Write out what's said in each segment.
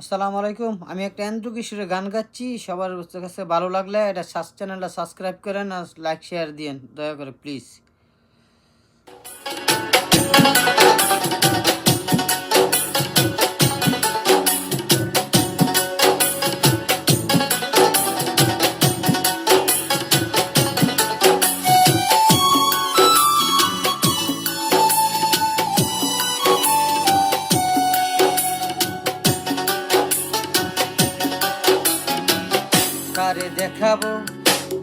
আসসালামু আলাইকুম। আমি একটা এন্দ্রু কিশোরের গান গাচ্ছি। সবার কাছে ভালো লাগলে এটা সাস চ্যানেলটা সাবস্ক্রাইব করেন আর লাইক, শেয়ার দিয়েন। দয়া করে প্লিজ। কারে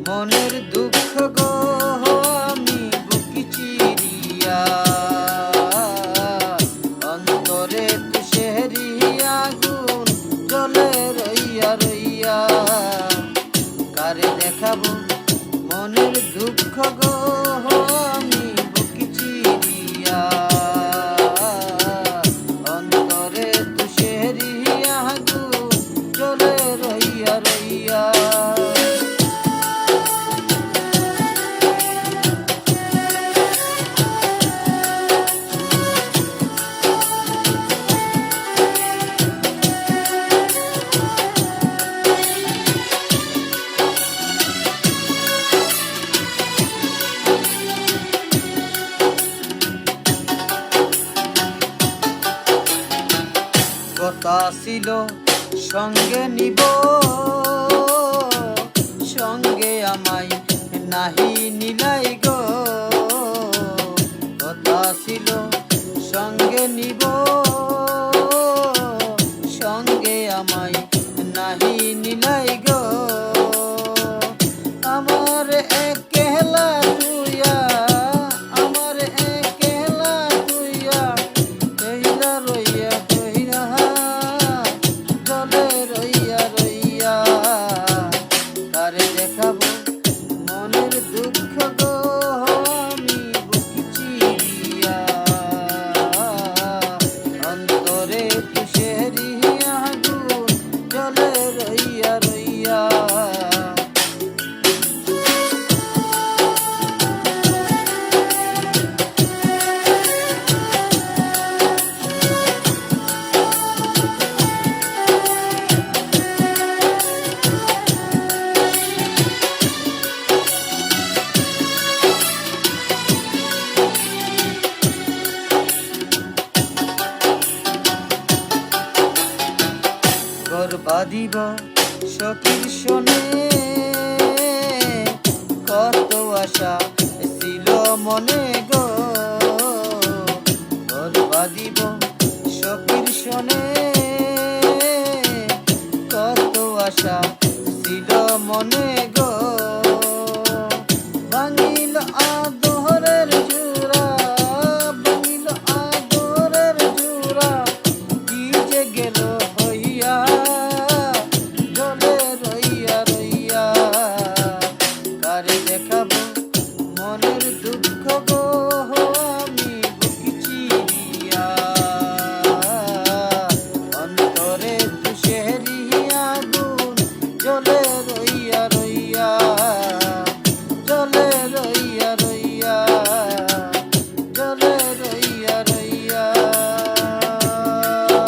মনের দুঃখ গো, আমি বুকি চিরিয়া। অন্তরে তুষেরি আগুন জলে রইয়া রইয়া। কারে দেখাবো? ছিল, সঙ্গে নিব। সঙ্গে আমাই নাহি নিলাই গো। কথা সঙ্গে নিব। সঙ্গে আমাই নাহি নিলাই অন্তরে বাঁধিব সখীর শোনে। কত আশা ছিল মনে গো। ঘর সখীর শোনে। কত আশা ছিল মনে গো।